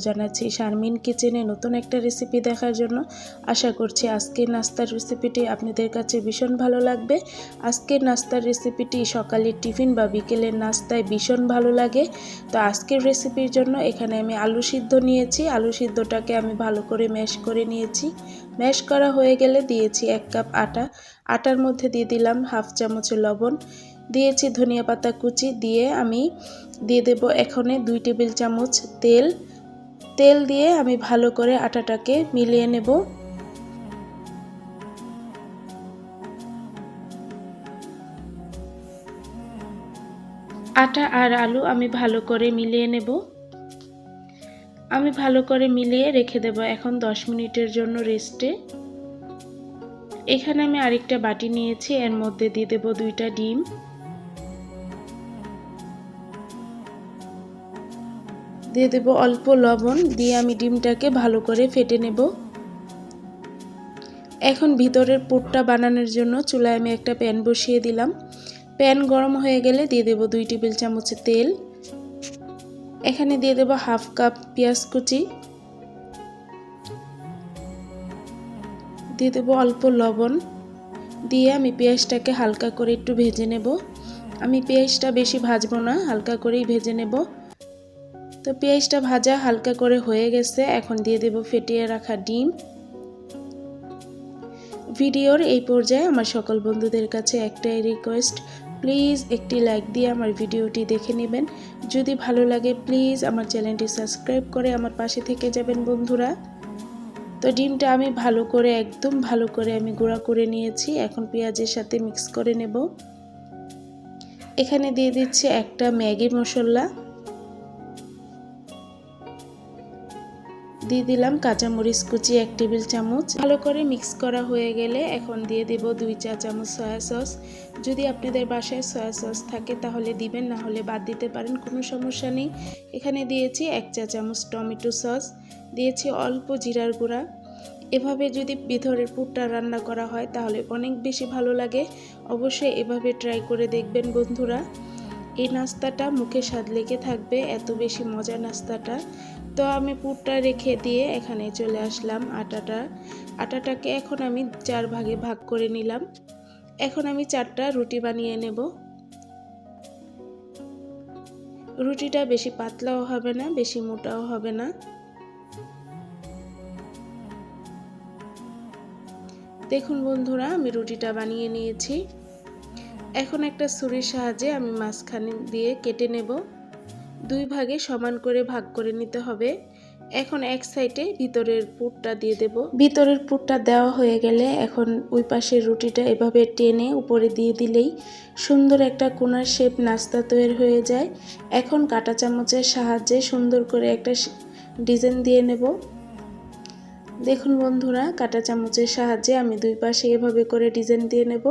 জানাচ্ছি শারমিন কিচেনে নতুন একটা রেসিপি দেখার জন্য আশা করছি আজকের নাস্তার রেসিপিটি আপনাদের কাছে ভীষণ ভালো লাগবে। আজকের নাস্তার রেসিপিটি সকালের টিফিন বা বিকেলের নাস্তায় ভীষণ ভালো লাগে। তো আজকের রেসিপির জন্য এখানে আমি আলু সিদ্ধ নিয়েছি। আলু সিদ্ধটাকে আমি ভালো করে ম্যাশ করে নিয়েছি। ম্যাশ করা হয়ে গেলে দিয়েছি এক কাপ আটা। আটার মধ্যে দিয়ে দিলাম হাফ চামচ লবণ। দিয়েছি ধনিয়া পাতা কুচি। দিয়ে আমি দিয়ে দেব এখানে দুই টেবিল চামচ তেল। তেল দিয়ে আমি ভালো করে আটাটাকে মিলিয়ে নেব। আটা আর আলু আমি ভালো করে মিলিয়ে নেব। আমি ভালো করে মিলিয়ে রেখে দেব এখন 10 মিনিটের জন্য রেস্টে। এখানে আমি আরেকটা বাটি নিয়েছি, এর মধ্যে দিয়ে দেব দুইটা ডিম। দিয়ে দেব অল্প লবণ, দিয়ে আমি ডিমটাকে ভালো করে ফেটে নেব। এখন ভিতরের পুরটা বানানোর জন্য চুলায় আমি একটা প্যান বসিয়ে দিলাম। প্যান গরম হয়ে গেলে দিয়ে দেব দুই টেবিল চামচ তেল। এখানে দিয়ে দেব হাফ কাপ পেঁয়াজ কুচি। দিয়ে দেব অল্প লবণ। দিয়ে আমি পেঁয়াজটাকে হালকা করে একটু ভেজে নেব। আমি পেঁয়াজটা বেশি ভাজবো না, হালকা করেই ভেজে নেব। তো পেঁয়াজটা ভাজা হালকা করে হয়ে গেছে, এখন দিয়ে দেব ফেটিয়ে রাখা ডিম। ভিডিওর এই পর্যায়ে আমার সকল বন্ধুদের কাছে একটাই রিকোয়েস্ট প্লিজ একটি লাইক দিয়ে আমার ভিডিওটি দেখে নেবেন। যদি ভালো লাগে প্লিজ আমার চ্যানেলটি সাবস্ক্রাইব করে আমার পাশে থেকে যাবেন বন্ধুরা। তো ডিমটা আমি ভালো করে, একদম ভালো করে আমি গুঁড়া করে নিয়েছি, এখন পেঁয়াজের সাথে মিক্স করে নেব। এখানে দিয়ে দিচ্ছে একটা ম্যাগি মশলা। দিয়ে দিলাম কাঁচামরিচ কুচি এক টেবিল চামচ। ভালো করে মিক্স করা হয়ে গেলে এখন দিয়ে দেব দুই চা চামচ সয়া সস। যদি আপনাদের বাসায় সয়া সস থাকে তাহলে দিবেন, না হলে বাদ দিতে পারেন, কোনো সমস্যা নেই। এখানে দিয়েছি এক চা চামচ টমেটো সস, দিয়েছি অল্প জিরার গুঁড়া। এভাবে যদি ভিতরের পুরটা রান্না করা হয় তাহলে অনেক বেশি ভালো লাগে। অবশ্যই এভাবে ট্রাই করে দেখবেন বন্ধুরা। এই নাস্তাটা মুখে স্বাদ লেগে থাকবে, এত বেশি মজার নাস্তাটা। তো আমি পুরটা রেখে দিয়ে এখানে চলে আসলাম আটাটা। আটাটাকে এখন আমি চার ভাগে ভাগ করে নিলাম। এখন আমি চারটা রুটি বানিয়ে নেব। রুটিটা বেশি পাতলাও হবে না, বেশি মোটাও হবে না। দেখুন বন্ধুরা, আমি রুটিটা বানিয়ে নিয়েছি। এখন একটা ছুরির সাহায্যে আমি মাঝখানে দিয়ে কেটে নেব। দুই ভাগে সমান করে ভাগ করে নিতে হবে। এখন এক সাইডে ভিতরের পুরটা দিয়ে দেব। ভিতরের পুরটা দেওয়া হয়ে গেলে এখন ওই পাশের রুটিটা এভাবে টেনে উপরে দিয়ে দিলেই সুন্দর একটা কোনার শেপ নাস্তা তৈরি হয়ে যায়। এখন কাটা চামচের সাহায্যে সুন্দর করে একটা ডিজাইন দিয়ে নেব। দেখুন বন্ধুরা, কাটা চামচের সাহায্যে আমি দুই পাশে এভাবে করে ডিজাইন দিয়ে নেব।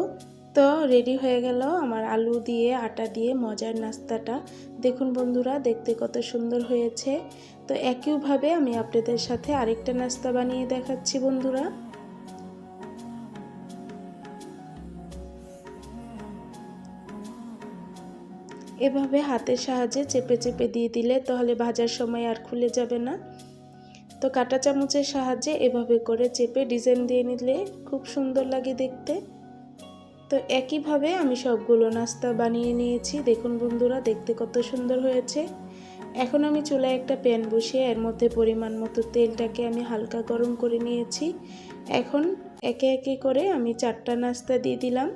তো রেডি হয়ে গেল আমার আলু দিয়ে, আটা দিয়ে মজার নাস্তাটা। দেখুন বন্ধুরা, দেখতে কত সুন্দর হয়েছে। তো একইভাবে আমি আপনাদের সাথে আরেকটা নাস্তা বানিয়ে দেখাচ্ছি বন্ধুরা। এভাবে হাতের সাহায্যে চেপে চেপে দিয়ে দিলে তাহলে ভাজার সময় আর খুলে যাবে না। তো কাটা চামচের সাহায্যে এভাবে করে চেপে ডিজাইন দিয়ে নিলে খুব সুন্দর লাগে দেখতে। তো একইভাবে আমি সবগুলো নাস্তা বানিয়ে নিয়েছি। দেখুন বন্ধুরা, দেখতে কত সুন্দর হয়েছে। এখন আমি চুলায় একটা প্যান বসিয়ে এর মধ্যে পরিমাণ মতো তেলটাকে আমি হালকা গরম করে নিয়েছি। এখন একে একে করে আমি চারটা নাস্তা দিয়ে দিলাম।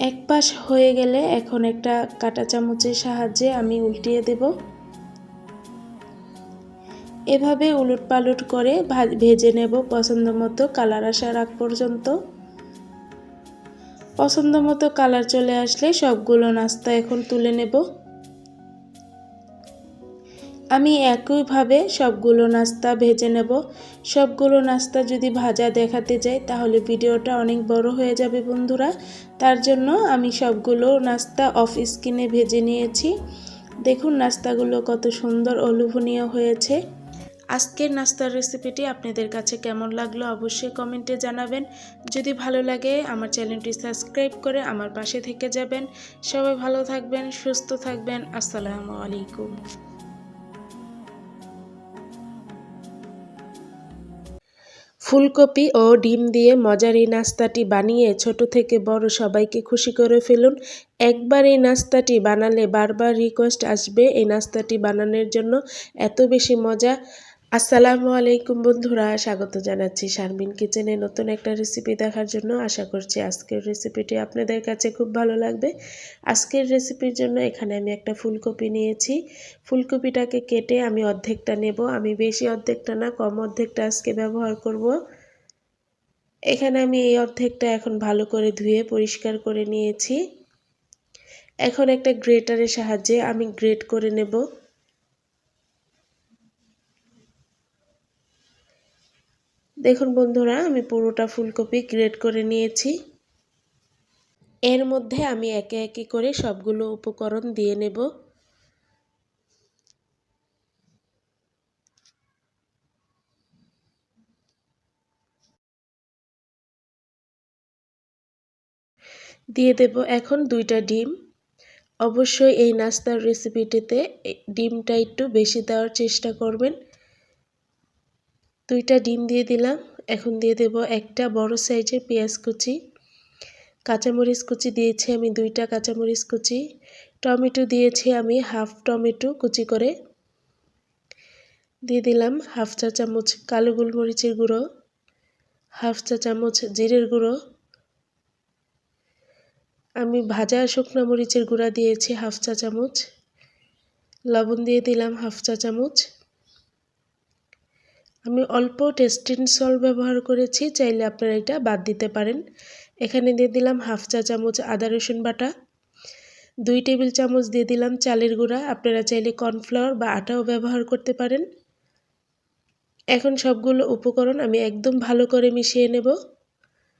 এক পাশ হয়ে গেলে এখন একটা কাটা চামচের সাহায্যে আমি উল্টিয়ে দেব। এভাবে উলট পালট করে ভেজে নেব পছন্দ মতো কালার আসার আগ পর্যন্ত। পছন্দ মতো কালার চলে আসলে সবগুলো নাস্তা এখন তুলে নেব। আমি একইভাবে সবগুলো নাস্তা ভেজে নেব। সবগুলো নাস্তা যদি ভাজা দেখাতে যাই তাহলে ভিডিওটা অনেক বড় হয়ে যাবে বন্ধুরা। তার জন্য আমি সবগুলো নাস্তা অফ স্কিনে ভেজে নিয়েছি। দেখুন নাস্তাগুলো কত সুন্দর ও লোভনীয় হয়েছে। আজকের নাস্তার রেসিপিটি আপনাদের কাছে কেমন লাগল অবশ্যই কমেন্টে জানাবেন। যদি ভালো লাগে, আমার চ্যানেলটি সাবস্ক্রাইব করে আমার পাশে থেকে যাবেন। সবাই ভালো থাকবেন, সুস্থ থাকবেন। আসসালামু আলাইকুম। ফুলকপি ও ডিম দিয়ে মজার এই নাস্তাটি বানিয়ে ছোট থেকে বড় সবাইকে খুশি করে ফেলুন। একবার এই নাস্তাটি বানালে বারবার রিকোয়েস্ট আসবে এই নাস্তাটি বানানোর জন্য। এত বেশি মজা। আসসালামু আলাইকুম বন্ধুরা, স্বাগত জানাচ্ছি শারমিন কিচেনে নতুন একটা রেসিপি দেখার জন্য। আশা করছি আজকের রেসিপিটি আপনাদের কাছে খুব ভালো লাগবে। আজকের রেসিপির জন্য এখানে আমি একটা ফুলকপি নিয়েছি। ফুলকপিটাকে কেটে আমি অর্ধেকটা নেব। আমি বেশি অর্ধেকটা না, কম অর্ধেকটা আজকে ব্যবহার করব। এখানে আমি এই অর্ধেকটা এখন ভালো করে ধুয়ে পরিষ্কার করে নিয়েছি। এখন একটা গ্রেটারের সাহায্যে আমি গ্রেট করে নেব। দেখুন বন্ধুরা, আমি পুরোটা ফুলকপি গ্রেড করে নিয়েছি। এর মধ্যে আমি একে একে করে সবগুলো উপকরণ দিয়ে নেব। দিয়ে দেব এখন দুইটা ডিম। অবশ্যই এই নাস্তার রেসিপিটিতে ডিমটা একটু বেশি দেওয়ার চেষ্টা করবেন। দুইটা ডিম দিয়ে দিলাম। এখন দিয়ে দেব একটা বড় সাইজের পেঁয়াজ কুচি। কাঁচামরিচ কুচি দিয়েছি আমি, দুইটা কাঁচামরিচ কুচি। টমেটো দিয়েছি আমি, হাফ টমেটো কুচি করে। দিয়ে দিলাম হাফ চা চামচ কালো গোলমরিচের গুঁড়ো, হাফ চা চামচ জিরের গুঁড়ো। আমি ভাজা শুকনো মরিচের গুঁড়া দিয়েছি হাফ চা চামচ। লবণ দিয়ে দিলাম হাফ চা চামচ। আমি অল্প টেস্টিং সল ব্যবহার করেছি, চাইলে আপনারা এটা বাদ দিতে পারেন। এখানে দিয়ে দিলাম হাফ চা চামচ আদা রসুন বাটা, দুই টেবিল চামচ দিয়ে দিলাম চালের গুঁড়া, আপনারা চাইলে কর্নফ্লাওয়ার বা আটাও ব্যবহার করতে পারেন। এখন সবগুলো উপকরণ আমি একদম ভালো করে মিশিয়ে নেব।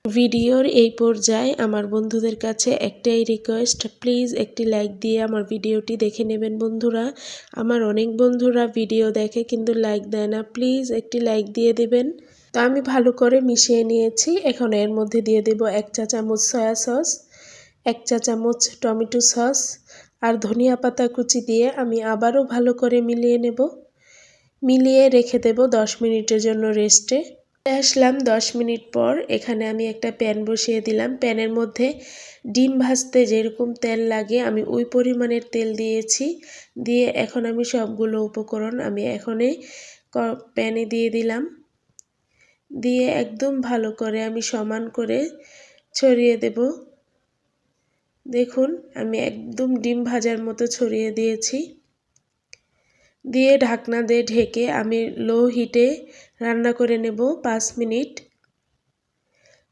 ভিডিওর এই পর্যায়ে আমার বন্ধুদের কাছে একটাই রিকোয়েস্ট প্লিজ একটি লাইক দিয়ে আমার ভিডিওটি দেখে নেবেন বন্ধুরা। আমার অনেক বন্ধুরা ভিডিও দেখে কিন্তু লাইক দেয় না। প্লিজ একটি লাইক দিয়ে দেবেন। তো আমি ভালো করে মিশিয়ে নিয়েছি। এখন এর মধ্যে দিয়ে দেব এক চা চামচ সয়া সস এক চা চামচ টমেটো সস আর ধনিয়া পাতা কুচি দিয়ে আমি আবারও ভালো করে মিলিয়ে নেব। মিলিয়ে রেখে দেব দশ মিনিটের জন্য রেস্টে আসলাম দশ মিনিট পর। এখানে আমি একটা প্যান বসিয়ে দিলাম। প্যানের মধ্যে ডিম ভাজতে যেরকম তেল লাগে, আমি ওই পরিমাণের তেল দিয়েছি। দিয়ে এখন আমি সবগুলো উপকরণ আমি এখনই প্যানে দিয়ে দিলাম। দিয়ে একদম ভালো করে আমি সমান করে ছড়িয়ে দেব। দেখুন, আমি একদম ডিম ভাজার মতো ছড়িয়ে দিয়েছি। দিয়ে ঢাকনা দিয়ে ঢেকে আমি লো হিটে রান্না করে নেব পাঁচ মিনিট।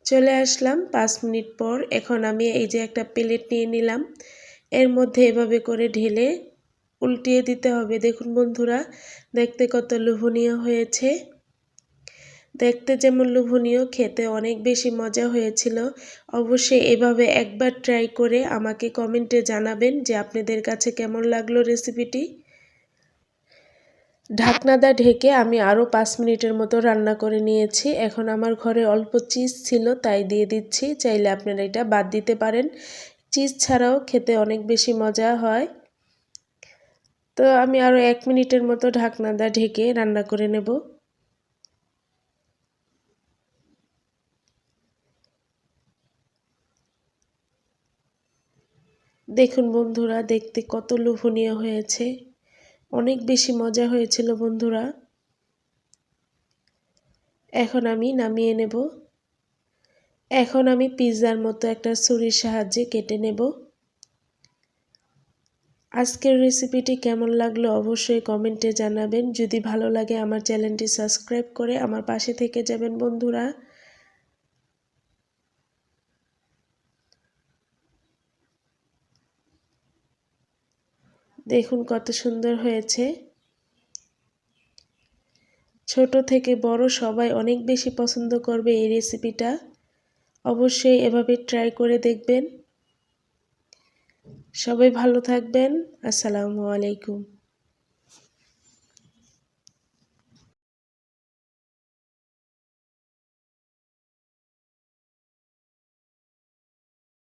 চলে আসলাম পাঁচ মিনিট পর। এখন আমি এই যে একটা প্লেট নিয়ে নিলাম। এর মধ্যে এভাবে করে ঢেলে উল্টিয়ে দিতে হবে। দেখুন বন্ধুরা, দেখতে কত লোভনীয় হয়েছে। দেখতে যেমন লোভনীয়, খেতে অনেক বেশি মজা হয়েছিল। অবশ্যই এভাবে একবার ট্রাই করে আমাকে কমেন্টে জানাবেন যে আপনাদের কাছে কেমন লাগল রেসিপিটি ঢাকনাদা ঢেকে আমি আরও পাঁচ মিনিটের মতো রান্না করে নিয়েছি। এখন আমার ঘরে অল্প চিজ ছিল, তাই দিয়ে দিচ্ছি। চাইলে আপনারা এটা বাদ দিতে পারেন। চিজ ছাড়াও খেতে অনেক বেশি মজা হয়। তো আমি আরও এক মিনিটের মতো ঢাকনাদা ঢেকে রান্না করে নেব। দেখুন বন্ধুরা, দেখতে কত লোভনীয় হয়েছে। অনেক বেশি মজা হয়েছিল, বন্ধুরা। এখন আমি নামিয়ে নেব। এখন আমি পিৎজার মতো একটা ছুরির সাহায্যে কেটে নেব। আজকের রেসিপিটি কেমন লাগল অবশ্যই কমেন্টে জানাবেন। যদি ভালো লাগে, আমার চ্যানেলটি সাবস্ক্রাইব করে আমার পাশে থেকে যাবেন, বন্ধুরা। দেখুন কত সুন্দর হয়েছে। ছোট থেকে বড় সবাই অনেক বেশি পছন্দ করবে এই রেসিপিটা। অবশ্যই এভাবে ট্রাই করে দেখবেন। সবাই ভালো থাকবেন। আসসালামু আলাইকুম।